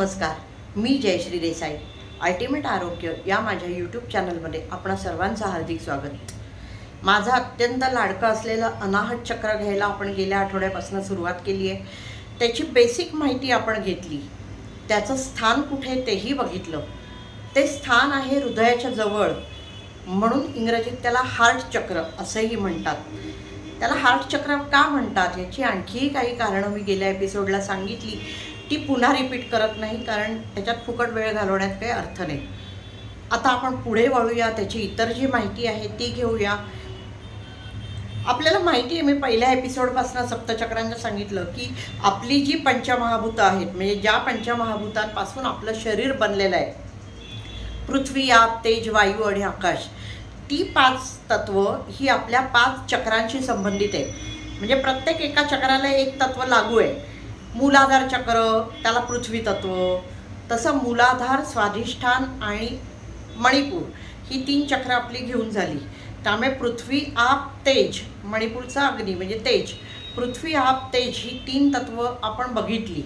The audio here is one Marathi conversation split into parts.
नमस्कार मी जयश्री देसाई. अल्टिमेट आरोग्य या माझ्या यूट्यूब चॅनलमध्ये आपणा सर्वांचं हार्दिक स्वागत. माझं अत्यंत लाडकं असलेलं अनाहत चक्र घ्यायला आपण गेल्या आठवड्यापासून सुरुवात केली आहे. त्याची बेसिक माहिती आपण घेतली. त्याचं स्थान कुठे तेही बघितलं. ते स्थान आहे हृदयाच्या जवळ. म्हणून इंग्रजीत त्याला हार्ट चक्र असंही म्हणतात. त्याला हार्ट चक्र का म्हणतात? याची आणखीही काही कारणं मी गेल्या एपिसोडला सांगितली. ती पुन्हा रिपीट करत नाही कारण त्याच्यात फुकट वेळ घालवण्यात काही अर्थ नाही. आता आपण पुढे वळूया त्याची इतर जी माहिती आहे ती घेऊया. आपल्याला माहिती आहे मी पहिल्या एपिसोडपासून सप्तचक्रांचं सांगितलं की आपली जी पंचमहाभूतं आहेत म्हणजे ज्या पंचमहाभूतांपासून आपलं शरीर बनलेलं आहे पृथ्वी आप तेज वायू आणि आकाश ती पाच तत्व ही आपल्या पाच चक्रांशी संबंधित आहे म्हणजे प्रत्येक एका चक्राला एक तत्व लागू आहे. मूलाधार चक्र त्याला पृथ्वी तत्व तसं मूलाधार स्वाधिष्ठान आणि मणिपूर ही तीन चक्र आपली घेऊन झाली. त्यामुळे पृथ्वी आप तेज मणिपूरचा अग्नी म्हणजे तेज. पृथ्वी आप तेज ही तीन तत्व आपण बघितली.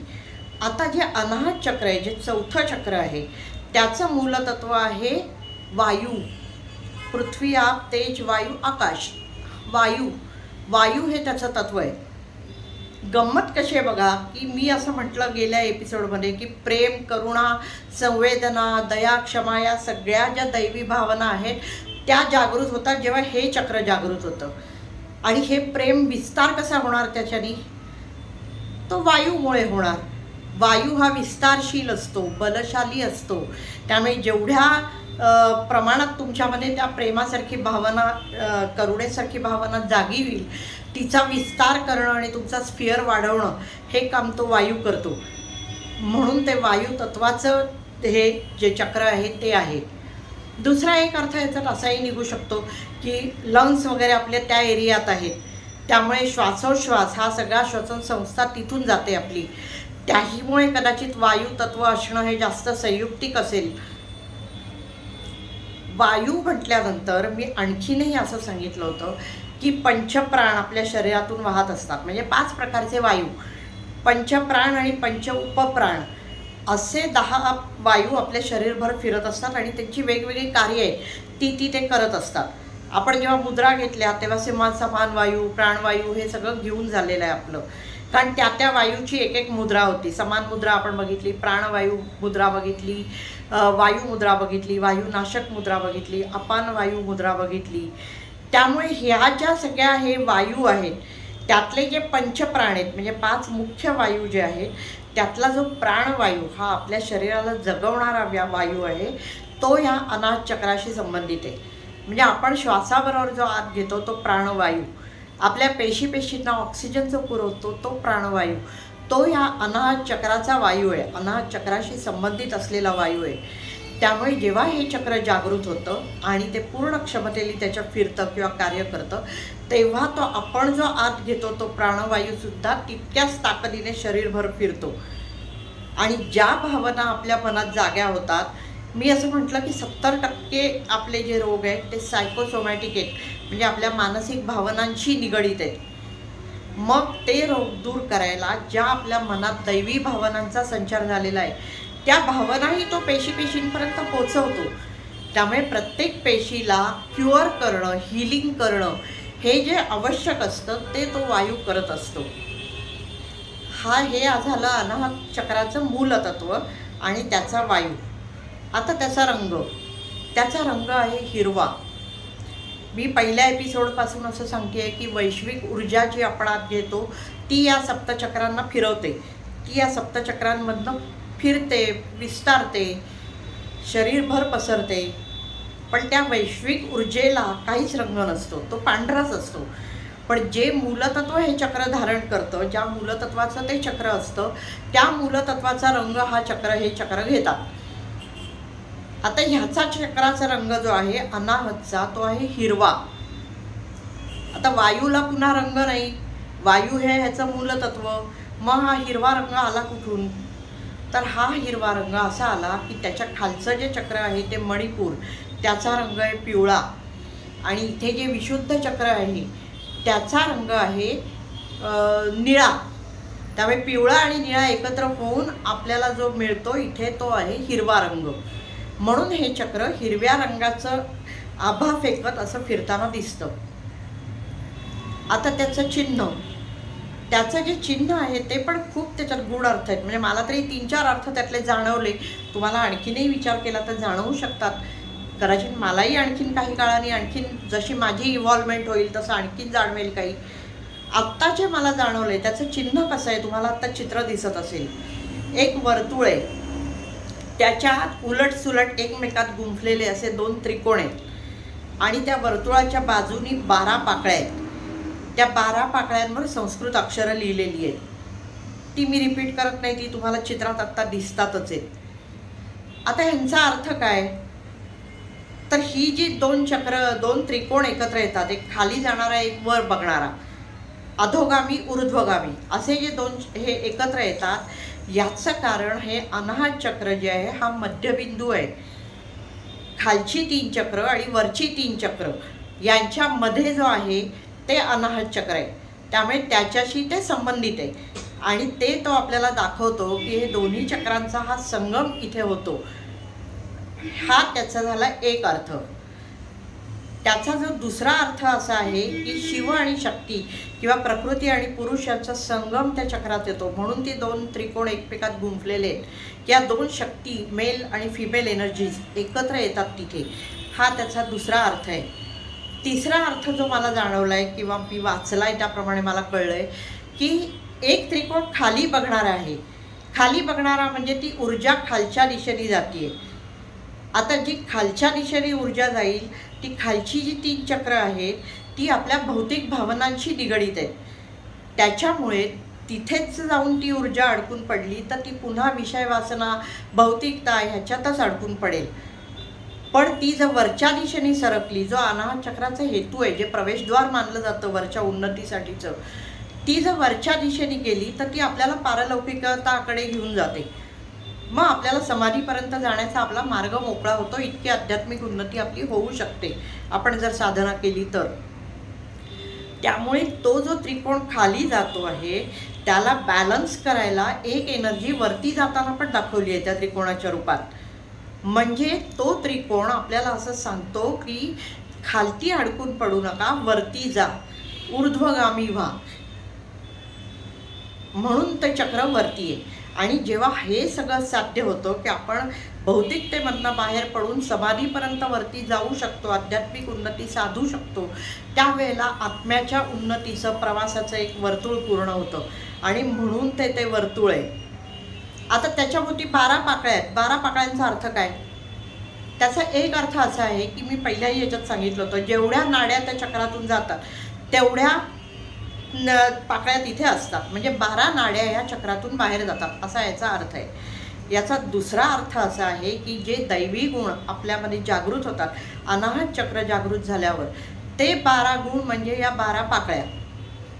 आता जे अनाहत चक्र आहे जे चौथं चक्र आहे त्याचं मूलतत्व आहे वायू. पृथ्वी आप तेज वायू आकाश. वायू. वायू हे त्याचं तत्व आहे. गंमत कशी आहे बघा की मी असं म्हटलं गेल्या एपिसोडमध्ये की प्रेम करुणा संवेदना दया क्षमा या सगळ्या ज्या दैवी भावना आहेत त्या जागृत होतात जेव्हा हे चक्र जागृत होतं. आणि हे प्रेम विस्तार कसा होणार त्याच्यानी? तो वायूमुळे होणार. वायू हा विस्तारशील असतो बलशाली असतो. त्यामुळे जेवढ्या प्रमाणात तुमच्यामध्ये त्या प्रेमासारखी भावना करुणेसारखी भावना जागी होईल तिचा विस्तार करणं आणि तुमचा स्फिअर वाढवणं हे काम तो वायू करतो. म्हणून ते वायू तत्वाचं हे जे चक्र आहे ते आहे. दुसरा एक अर्थ याच्यात असाही निघू शकतो की लंग्स वगैरे आपल्या त्या एरियात आहेत. त्यामुळे श्वासोश्वास हा सगळा श्वसन संस्था तिथून जाते आपली. त्याहीमुळे कदाचित वायू तत्व असणं हे जास्त संयुक्तिक असेल. वायू म्हटल्यानंतर मी आणखीनही असं सांगितलं होतं की पंचप्राण आपल्या शरीरातून वाहत असतात. म्हणजे पाच प्रकारचे वायू. पंचप्राण आणि पंच उपप्राण असे दहा वायू आपल्या शरीरभर फिरत असतात आणि त्यांची वेगवेगळी कार्य आहेत ती ती ते करत असतात. आपण जेव्हा मुद्रा घेतल्या तेव्हा सिमान समान वायू प्राणवायू हे सगळं घेऊन झालेलं आहे आपलं. कारण त्या त्या वायूची एक एक मुद्रा होती. समान मुद्रा आपण बघितली प्राणवायू मुद्रा बघितली वायू मुद्रा बघितली वायुनाशक मुद्रा बघितली अपान वायू मुद्रा बघितली. त्यामुळे ह्या ज्या सगळ्या हे वायू आहेत त्यातले जे पंचप्राण आहेत म्हणजे पाच मुख्य वायू जे आहेत त्यातला जो प्राणवायू हा आपल्या शरीराला जगवणारा व्या वायू आहे तो ह्या अनाथ चक्राशी संबंधित आहे. म्हणजे आपण श्वासाबरोबर जो आत घेतो तो प्राणवायू. आपल्या पेशी पेशींना ऑक्सिजन जो पुरवतो तो प्राणवायू. तो ह्या अनाहत चक्राचा वायू आहे. अनाहत चक्राशी संबंधित असलेला वायू आहे. त्यामुळे जेव्हा हे चक्र जागृत होतं आणि ते पूर्ण क्षमतेने त्याच्या फिरतं किंवा कार्य करतं तेव्हा तो आपण जो आत घेतो तो प्राणवायूसुद्धा तितक्याच ताकदीने शरीरभर फिरतो. आणि ज्या भावना आपल्या मनात जाग्या होतात मी असं म्हटलं की सत्तर टक्के आपले जे रोग आहेत ते सायकोसोमॅटिक आहेत. म्हणजे आपल्या मानसिक भावनांशी निगडीत आहेत. मग ते रोग दूर करायला ज्या आपल्या मनात दैवी भावनांचा संचार झालेला आहे त्या भावनाही तो पेशी पेशींपर्यंत पोचवतो त्यामुळे प्रत्येक पेशीला क्युअर करणं हिलिंग करणं हे जे आवश्यक असतं ते तो वायू करत असतो. हा हे झालं अनाहत चक्राचं मूलतत्व आणि त्याचा वायू. आता त्याचा रंग. त्याचा रंग आहे हिरवा. मी पहिल्या एपिसोडपासून असं सांगते की वैश्विक ऊर्जा जी आपण आत घेतो ती या सप्तचक्रांना फिरवते. ती या सप्तचक्रांमधनं फिरते विस्तारते शरीरभर पसरते. पण त्या वैश्विक ऊर्जेला काहीच रंग नसतो. तो पांढराच असतो. पण जे मूलतत्व हे चक्र धारण करतं ज्या मूलतत्वाचं ते चक्र असतं त्या मूलतत्वाचा रंग हा चक्र हे चक्र घेतात. आता ह्याचा चक्राचा रंग जो आहे अनाहतचा तो आहे हिरवा. आता वायूला पुन्हा रंग नाही. वायू हे ह्याचं मूलतत्व. मग हा हिरवा रंग आला कुठून? तर हा हिरवा रंग असा आला की त्याच्या खालचं जे चक्र आहे ते मणिपूर. त्याचा रंग आहे पिवळा. आणि इथे जे विशुद्ध चक्र आहे त्याचा रंग आहे निळा. त्यामुळे पिवळा आणि निळा एकत्र होऊन आपल्याला जो मिळतो इथे तो आहे हिरवा रंग. म्हणून हे चक्र हिरव्या रंगाचं आभा फेकत असं फिरताना दिसतं. आता त्याचं चिन्ह. त्याचं जे चिन्ह आहे ते पण खूप त्याच्यात गूढ अर्थ आहेत. म्हणजे मला तरी तीन चार अर्थ त्यातले जाणवले. तुम्हाला आणखीनही विचार केला तर जाणवू शकतात. कदाचित मलाही आणखीन काही काळाने आणखीन जशी माझी इव्हॉल्वमेंट होईल तसं आणखीन जाणवेल काही. आत्ता जे मला आहे त्याचं चिन्ह कसं आहे तुम्हाला आत्ता चित्र दिसत असेल. एक वर्तुळ आहे. त्याच्या उलट सुलट एकमेकात गुंफलेले असे दोन त्रिकोण आहेत. आणि त्या वर्तुळाच्या बाजूनी बारा पाकळ्या आहेत. त्या बारा पाकळ्यांवर संस्कृत अक्षरं लिहिलेली आहेत. ती मी रिपीट करत नाही ती तुम्हाला चित्रात आत्ता दिसतातच आहेत. आता ह्यांचा अर्थ काय? तर ही जी दोन चक्र दोन त्रिकोण एकत्र येतात एक खाली जाणारा एक वर बघणारा अधोगामी ऊर्ध्वगामी असे जे दोन हे एकत्र येतात याचं कारण हे अनाहत चक्र जे आहे हा मध्यबिंदू आहे. खालची तीन चक्र आणि वरची तीन चक्र यांच्यामध्ये जो आहे ते अनाहत चक्र आहे. त्यामुळे त्याच्याशी ते संबंधित आहे. आणि ते तो आपल्याला दाखवतो की हे दोन्ही चक्रांचा हा संगम इथे होतो. हा त्याचा झाला एक अर्थ. त्याचा जो दुसरा अर्थ असा आहे की शिव आणि शक्ती किंवा प्रकृती आणि पुरुष यांचा संगम त्या चक्रात येतो. म्हणून ते दोन त्रिकोण एकमेकात गुंफलेले आहेत. या दोन शक्ती मेल आणि फिमेल एनर्जीज एकत्र येतात तिथे. हा त्याचा दुसरा अर्थ आहे. तिसरा अर्थ जो मला जाणवला आहे किंवा मी वाचला आहे त्याप्रमाणे मला कळलं आहे की एक त्रिकोण खाली बघणारा आहे. खाली बघणारा म्हणजे ती ऊर्जा खालच्या दिशेने जाते आता जी खालच्या दिशेने ऊर्जा जाईल ती खालची जी तीन चक्र आहेत ती आपल्या भौतिक भावनांशी निगडीत आहेत त्याच्यामुळे तिथेच जाऊन ती ऊर्जा अडकून पडली तर ती पुन्हा विषय वासना भौतिकता ह्याच्यातच अडकून पडेल. पण ती जर वरच्या दिशेने सरकली जो अनाहत चक्राचा हेतू आहे जे प्रवेशद्वार मानलं जातं वरच्या उन्नतीसाठीचं ती जर वरच्या दिशेने गेली तर ती आपल्याला पारलौकिकताकडे घेऊन जाते. मग आपल्याला समाधीपर्यंत जाण्याचा आपला मार्ग मोकळा होतो इतकी आध्यात्मिक उन्नती आपली होऊ शकते. आपण जर साधना केली तर. त्यामुळे तो जो त्रिकोण खाली जातो आहे त्याला बॅलन्स करायला एक एनर्जी वरती जाताना पण दाखवली आहे त्या त्रिकोणाच्या रूपात. म्हणजे तो त्रिकोण आपल्याला असं सांगतो की खालती अडकून पडू नका वरती जा ऊर्ध्वगामी व्हा. म्हणून ते चक्र वरती आहे. आणि जेव्हा हे सगळं साध्य होतं की आपण भौतिकतेमधनं बाहेर पडून समाधीपर्यंत वरती जाऊ शकतो आध्यात्मिक उन्नती साधू शकतो. त्यावेळेला आत्म्याच्या उन्नतीचं प्रवासाचं एक वर्तुळ पूर्ण होतं. आणि म्हणून ते ते वर्तुळ आहे. आता त्याच्याभोवती बारा पाकळ्या आहेत. बारा पाकळ्यांचा अर्थ काय? त्याचा एक अर्थ असा आहे की मी पहिल्याही याच्यात सांगितलं होतं जेवढ्या नाड्या त्या चक्रातून जातात तेवढ्या न पाकळ्या तिथे असतात. म्हणजे बारा नाड्या ह्या चक्रातून बाहेर जातात असा याचा अर्थ आहे. याचा दुसरा अर्थ असा आहे की जे दैवी गुण आपल्यामध्ये जागृत होतात अनाहत चक्र जागृत झाल्यावर ते बारा गुण म्हणजे या बारा पाकळ्या.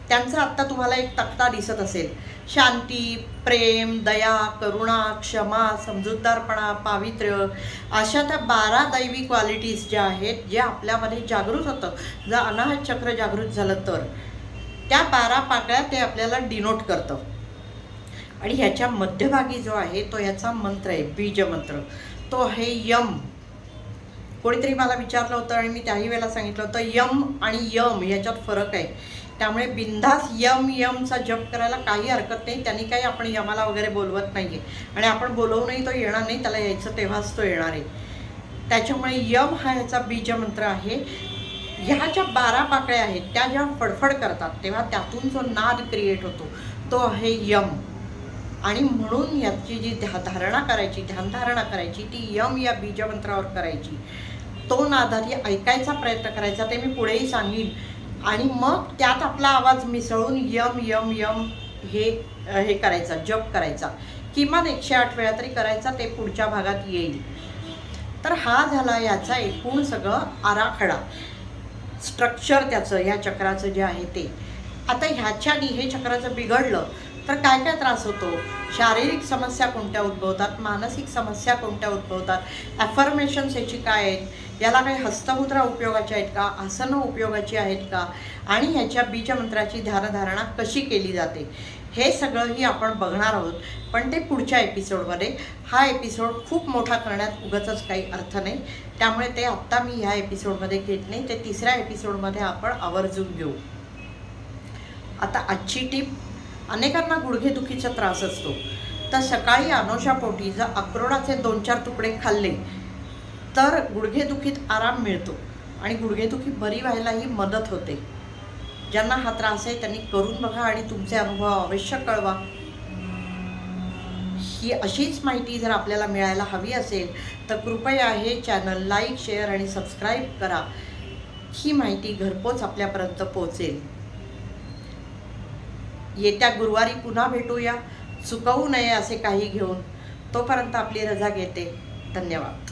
त्यांचा आत्ता तुम्हाला एक तक्ता दिसत असेल. शांती प्रेम दया करुणा क्षमा समजूतदारपणा पावित्र्य अशा त्या बारा दैवी क्वालिटीज ज्या आहेत ज्या आपल्यामध्ये जागृत होतं. जर अनाहत चक्र जागृत झालं तर त्या बारा पाकळ्या ते आपल्याला डिनोट करतं. आणि ह्याच्या मध्यभागी जो आहे तो ह्याचा मंत्र आहे बीज मंत्र. तो आहे यम. कोणीतरी मला विचारलं होतं आणि मी त्याही वेळेला सांगितलं होतं यम आणि यम याच्यात फरक आहे. त्यामुळे बिंदास यम यमचा जप करायला काही हरकत नाही त्यांनी काही आपण यमाला वगैरे बोलवत नाही आहे आणि आपण बोलवूनही तो येणार नाही त्याला यायचं तेव्हाच तो येणार आहे. त्याच्यामुळे यम हा ह्याचा बीजमंत्र आहे. ह्या ज्या बारा पाकळ्या आहेत त्या ज्या फडफड करतात तेव्हा त्यातून जो नाद क्रिएट होतो तो आहे यम. आणि म्हणून याची जी ध्या धारणा करायची ध्यानधारणा करायची ती यम या बीजमंत्रावर करायची. तो नादारी ऐकायचा प्रयत्न करायचा ते मी पुढेही सांगेन. आणि मग त्यात आपला आवाज मिसळून यम यम यम हे हे करायचा जप करायचा. किमान एकशे आठ वेळा तरी करायचा ते पुढच्या भागात येईल. तर हा झाला याचा एकूण सगळं आराखडा. स्ट्रक्चर त्याचं ह्या चक्राचं जे आहे ते. आता ह्याच्यानी हे चक्राचं बिघडलं. तर काय काय त्रास होतो? शारीरिक समस्या कोणत्या उद्भवतात? मानसिक समस्या कोणत्या उद्भवतात? ॲफर्मेशन्स याची काय आहेत? याला काही हस्तमुद्रा उपयोगाच्या आहेत का? आसनं उपयोगाची आहेत का? आणि ह्याच्या बीजमंत्राची ध्यानधारणा कशी केली जाते? हे सगळंही आपण बघणार आहोत. पण ते पुढच्या एपिसोडमध्ये. हा एपिसोड खूप मोठा करण्यात उगाचच काही अर्थ नाही. त्यामुळे ते आत्ता मी ह्या एपिसोडमध्ये घेत नाही. ते तिसऱ्या एपिसोडमध्ये आपण आवर्जून घेऊ. आता आजची टीप अनेकांना गुडघेदुखीचा त्रास असतो. तर सकाळी अनोशापोटी जर अक्रोडाचे दोन चार तुकडे खाल्ले तर गुडघेदुखीत आराम मिळतो आणि गुडघेदुखी बरी व्हायलाही मदत होते. ज्यांना हा त्रास आहे त्यांनी करून बघा आणि तुमचे अनुभव अवश्य कळवा. ही अशीच माहिती जर आपल्याला मिळायला हवी असेल तर कृपया हे चॅनल लाईक शेअर आणि सबस्क्राईब करा. ही माहिती घरपोच आपल्यापर्यंत पोहोचेल. येत्या गुरुवारी पुन्हा भेटूया. चुकवू नये असे काही घेऊन. तोपर्यंत आपली रजा घेते. धन्यवाद.